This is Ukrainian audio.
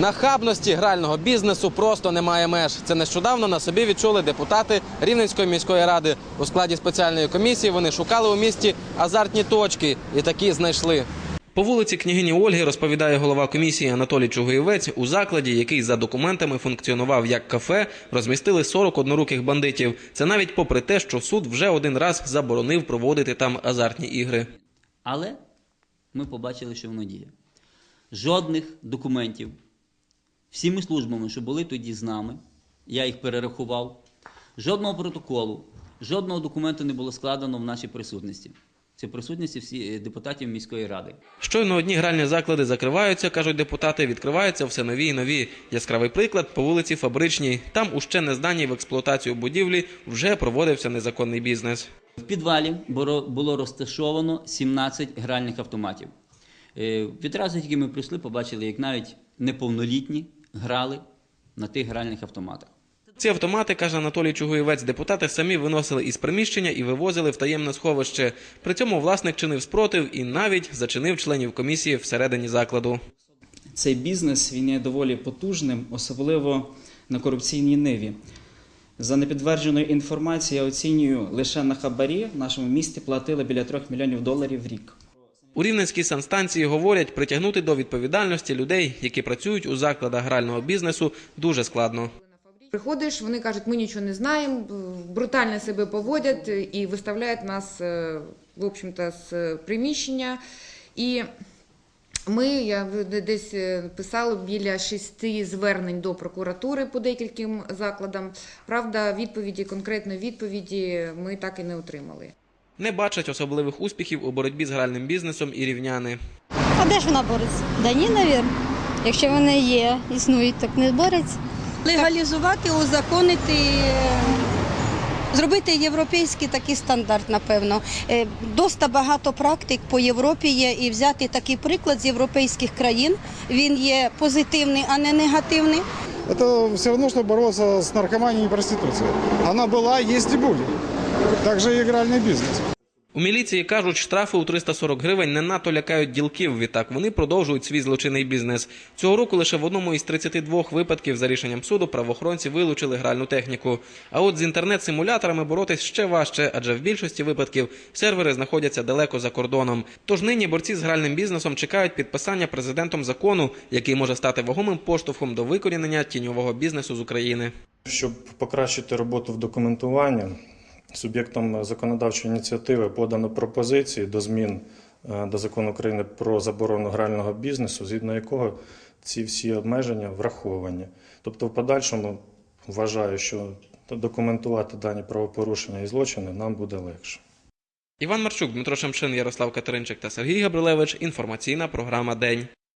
Нахабності грального бізнесу просто немає меж. Це нещодавно на собі відчули депутати Рівненської міської ради. У складі спеціальної комісії вони шукали у місті азартні точки і такі знайшли. По вулиці княгині Ольги розповідає голова комісії Анатолій Чугуєвець. У закладі, який за документами функціонував як кафе, розмістили 40 одноруких бандитів. Це навіть попри те, що суд вже один раз заборонив проводити там азартні ігри. Але ми побачили, що воно діє. Жодних документів всіми службами, що були тоді з нами, я їх перерахував, жодного протоколу, жодного документу не було складено в нашій присутності. Це присутності всі депутатів міської ради. Щойно одні гральні заклади закриваються, кажуть депутати, відкриваються все нові і нові. Яскравий приклад по вулиці Фабричній. Там у ще не зданій в експлуатацію будівлі вже проводився незаконний бізнес. В підвалі було було розташовано 17 гральних автоматів. Е, Відразу тільки ми прийшли, побачили, як навіть неповнолітні грали на тих гральних автоматах. Ці автомати, каже Анатолій Чугуєвець, депутати самі виносили із приміщення і вивозили в таємне сховище. При цьому власник чинив спротив і навіть зачинив членів комісії всередині закладу. Цей бізнес він є доволі потужним, особливо на корупційній ниві. За непідтвердженою інформацією, я оцінюю, лише на хабарі в нашому місті платили біля 3 мільйонів доларів в рік. У Рівненській санстанції говорять, притягнути до відповідальності людей, які працюють у закладах грального бізнесу, дуже складно. Приходиш, вони кажуть, ми нічого не знаємо, брутально себе поводять і виставляють нас, е, в общем-то, з приміщення. І ми, я десь е, писала біля шести звернень до прокуратури по декільким закладам. Правда, відповіді, конкретної відповіді ми так і не отримали. Не бачать особливих успіхів у боротьбі з гральним бізнесом і рівняни. А де ж вона бореться? Да ні, навірно. Якщо вони є, існують, так не бореться. легалізувати, узаконити, е, зробити європейський такий стандарт, напевно. Е, Доста багато практик по Європі є і взяти такий приклад з європейських країн. Він є позитивний, а не негативний. Это все равно, что бороться с наркоманией и проституцией. Она была, есть и будет. Также и игральный бизнес. У міліції кажуть, штрафи у 340 гривень не надто лякають ділків. Відтак вони продовжують свій злочинний бізнес. Цього року лише в одному із 32 випадків за рішенням суду правоохоронці вилучили гральну техніку. А от з інтернет-симуляторами боротись ще важче, адже в більшості випадків сервери знаходяться далеко за кордоном. Тож нині борці з гральним бізнесом чекають підписання президентом закону, який може стати вагомим поштовхом до викорінення тіньового бізнесу з України. Щоб покращити роботу в документуванні, суб'єктом законодавчої ініціативи подано пропозиції до змін е, до закону України про заборону грального бізнесу, згідно якого ці всі обмеження враховані. Тобто, в подальшому вважаю, що документувати дані правопорушення і злочини нам буде легше. Іван Марчук, Дмитро Шемшин, Ярослав Катеринчик та Сергій Габрилевич. Інформаційна програма День.